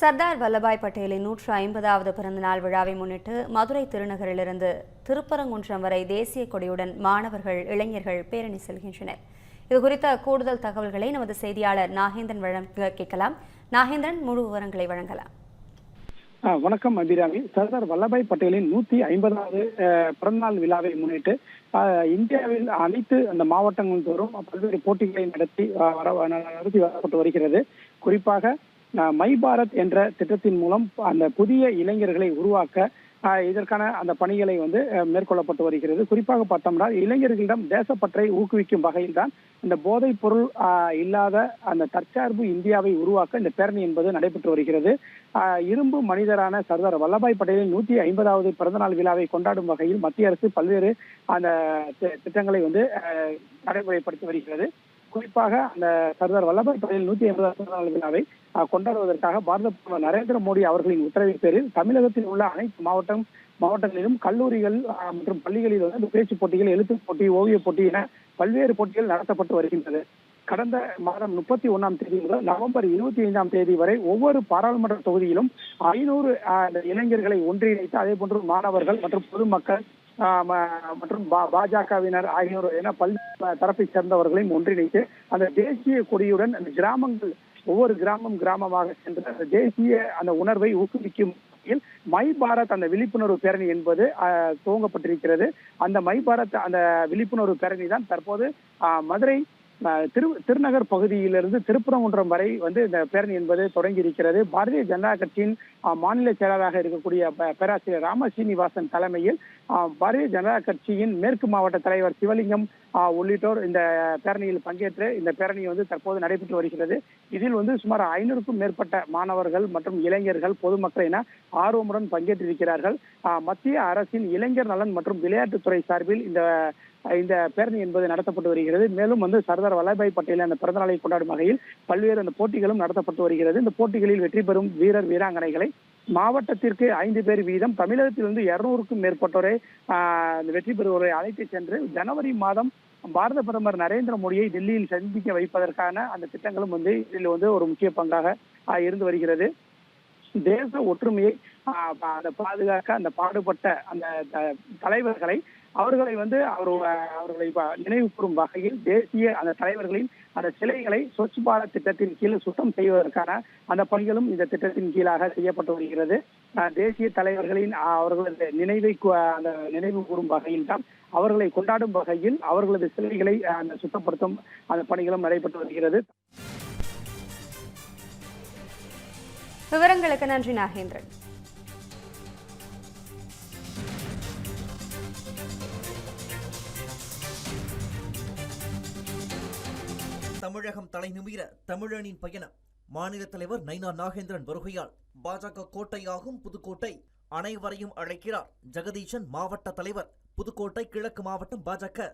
சர்தார் வல்லபாய் பட்டேலின் நூற்று ஐம்பதாவது பிறந்தநாள் விழாவை முன்னிட்டு மதுரை திருநகரிலிருந்து திருப்பரங்குன்றம் வரை தேசிய கொடியுடன் மாணவர்கள் இளைஞர்கள் பேரணி செல்கின்றனர். இது குறித்த கூடுதல் தகவல்களை நமது செய்தியாளர் நாகேந்திரன் வழங்க கேட்கலாம். நாகேந்திரன் முழு விவரங்களை வழங்கலாம். வணக்கம் அபிராமி. சர்தார் வல்லபாய் பட்டேலின் நூத்தி ஐம்பதாவது பிறந்தநாள் விழாவை முன்னிட்டு இந்தியாவில் அனைத்து அந்த மாவட்டங்கள் தோறும் பல்வேறு போட்டிகளை நடத்தி வர நடத்தி வரப்பட்டு வருகிறது. குறிப்பாக மை பாரத் என்ற திட்டத்தின் மூலம் அந்த புதிய இளைஞர்களை உருவாக்க இதற்கான அந்த பணிகளை வந்து மேற்கொள்ளப்பட்டு வருகிறது. குறிப்பாக பார்த்தோம்னா இளைஞர்களிடம் தேசப்பற்றை ஊக்குவிக்கும் வகையில் தான் இந்த போதைப் பொருள் இல்லாத அந்த தற்சார்பு இந்தியாவை உருவாக்க இந்த பேரணி என்பது நடைபெற்று வருகிறது. இரும்பு மனிதரான சர்தார் வல்லபாய் பட்டேலின் நூத்தி ஐம்பதாவது பிறந்தநாள் விழாவை கொண்டாடும் வகையில் மத்திய அரசு பல்வேறு அந்த திட்டங்களை வந்து நடைமுறைப்படுத்தி வருகிறது. குறிப்பாக அந்த சர்தார் வல்லபாய் பட்டேல் நூத்தி ஐம்பதாவது பிறந்தநாள் விழாவை கொண்டாடுவதற்காக பாரத பிரதமர் நரேந்திர மோடி அவர்களின் உத்தரவின் பேரில் தமிழகத்தில் உள்ள அனைத்து மாவட்டம் மாவட்டங்களிலும் கல்லூரிகள் மற்றும் பள்ளிகளில் வந்து இந்த பேச்சு போட்டிகள் எழுத்து போட்டி ஓவிய போட்டி என பல்வேறு போட்டிகள் நடத்தப்பட்டு வருகின்றது. கடந்த மாதம் முப்பத்தி ஒன்னாம் தேதி முதல் நவம்பர் இருபத்தி ஐந்தாம் தேதி வரை ஒவ்வொரு பாராளுமன்ற தொகுதியிலும் ஐநூறு இளைஞர்களை ஒன்றிணைத்து அதே போன்று மாணவர்கள் மற்றும் பொதுமக்கள் மற்றும் பா- பாஜகவினர் ஆகியோர் என பல்வேறு தரப்பை சேர்ந்தவர்களையும் ஒன்றிணைத்து அந்த தேசிய கொடியுடன் அந்த கிராமங்கள் ஒவ்வொரு கிராமம் கிராமமாக சென்று அந்த தேசிய அந்த உணர்வை ஊக்குவிக்கும் வகையில் மை பாரத் அந்த விழிப்புணர்வு பேரணி என்பது துவங்கப்பட்டிருக்கிறது. அந்த மை பாரத் அந்த விழிப்புணர்வு பேரணி தான் தற்போது மதுரை திரு திருநகர் பகுதியிலிருந்து திருப்பரங்குன்றம் வரை வந்து இந்த பேரணி என்பது தொடங்கி இருக்கிறது பாரதிய ஜனதா கட்சியின் மாநில செயலராக இருக்கக்கூடிய பேராசிரியர் ராம சீனிவாசன் தலைமையில் பாரதிய ஜனதா கட்சியின் மேற்கு மாவட்ட தலைவர் சிவலிங்கம் உள்ளிட்டோர் இந்த பேரணியில் பங்கேற்று இந்த பேரணி வந்து தற்போது நடைபெற்று வருகிறது. இதில் வந்து சுமார் ஐநூறுக்கும் மேற்பட்ட மாணவர்கள் மற்றும் இளைஞர்கள் பொதுமக்கள் என ஆர்வமுடன் பங்கேற்றிருக்கிறார்கள். மத்திய அரசின் இளைஞர் நலன் மற்றும் விளையாட்டுத்துறை சார்பில் இந்த இந்த பேரணி என்பது நடத்தப்பட்டு வருகிறது. மேலும் வந்து சர்தார் வல்லபாய் பட்டேல் அந்த பிறந்த நாளை கொண்டாடும் வகையில் பல்வேறு அந்த போட்டிகளும் நடத்தப்பட்டு வருகிறது. இந்த போட்டிகளில் வெற்றி பெறும் வீரர் வீராங்கனைகளை மாவட்டத்திற்கு ஐந்து பேர் வீதம் தமிழகத்திலிருந்து இருநூறுக்கும் மேற்பட்டோரை வெற்றி பெறுவோரை அழைத்து சென்று ஜனவரி மாதம் பாரத பிரதமர் நரேந்திர மோடியை டெல்லியில் சந்திக்க வைப்பதற்கான அந்த திட்டங்களும் வந்து இதில் வந்து ஒரு முக்கிய பங்காக ஆஹ், இருந்து வருகிறது. தேச ஒற்றுமையை அந்த பாதுகாக்க அந்த பாடுபட்ட அந்த த- தலைவர்களை அவர்களை வந்து அவர் அவர்களை ப- நினைவு கூறும் வகையில் தேசிய அந்த தலைவர்களின் அந்த சிலைகளை ஸ்வச் பாரத் திட்டத்தின் கீழ் சுத்தம் செய்வதற்கான அந்த பணிகளும் இந்த திட்டத்தின் கீழாக செய்யப்பட்டு வருகிறது. தேசிய தலைவர்களின் அவர்களது நினைவை அந்த நினைவு கூறும் வகையில் தான் அவர்களை கொண்டாடும் வகையில் அவர்களது சிலைகளை அந்த சுத்தப்படுத்தும் அந்த பணிகளும் நடைபெற்று வருகிறது. விவரங்களுக்கு நன்றி நாகேந்திரன். தமிழகம் தலைநிமிர தமிழனின் பயணம். மாநில தலைவர் நைனா நாகேந்திரன் வருகையால் பாஜக கோட்டையாகும் புதுக்கோட்டை அனைவரையும் அழைக்கிறார். ஜெகதீசன் மாவட்ட தலைவர் புதுக்கோட்டை கிழக்கு மாவட்டம் பாஜக.